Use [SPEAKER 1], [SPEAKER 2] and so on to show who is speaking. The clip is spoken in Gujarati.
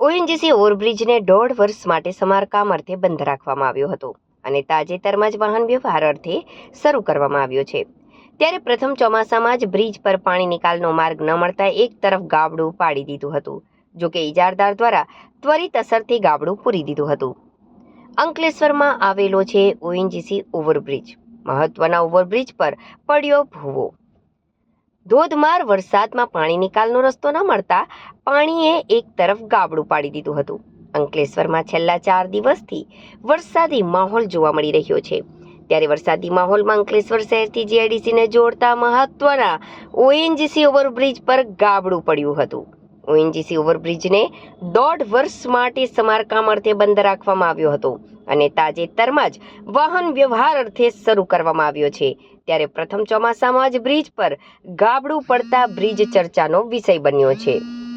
[SPEAKER 1] ઓએનજીસી ઓવરબ્રિજને દોઢ વર્ષ માટે સમારકામ અર્થે બંધ રાખવામાં આવ્યો હતો અને તાજેતરમાં જ વાહન વ્યવહાર અર્થે શરૂ કરવામાં આવ્યો છે. ત્યારે પ્રથમ ચોમાસામાં જ બ્રિજ પર પાણી નિકાલનો માર્ગ ન મળતા એક તરફ ગાબડું પાડી દીધું હતું જોકે ઇજારદાર દ્વારા ત્વરિત અસરથી ગાબડું પૂરી દીધું હતું. અંકલેશ્વરમાં આવેલો છે ઓએનજીસી ઓવરબ્રિજ. મહત્વના ઓવરબ્રિજ પર પડ્યો ભૂવો. ધોધમાર વરસાદમાં પાણી નિકાલનો રસ્તો ન મળતા પાણીએ એક તરફ ગાબડું પાડી દીધું હતું. અંકલેશ્વરમાં છેલ્લા ચાર દિવસથી વરસાદી માહોલ જોવા મળી રહ્યો છે. ત્યારે વરસાદી માહોલમાં અંકલેશ્વર શહેરથી જીઆઈડીસીને જોડતા મહત્વના ઓએનજીસી ઓવરબ્રિજ પર ગાબડું પડ્યું હતું. ઓએનજીસી ઓવરબ્રિજને દોઢ વર્ષ માટે સમારકામ અર્થે બંધ રાખવામાં આવ્યો હતો અને તાજેતરમાં જ વાહન વ્યવહાર અર્થે શરૂ કરવામાં આવ્યો છે. ત્યારે પ્રથમ ચોમાસામાં જ બ્રિજ પર ગાબડું પડતા બ્રિજ ચર્ચાનો વિષય બન્યો છે.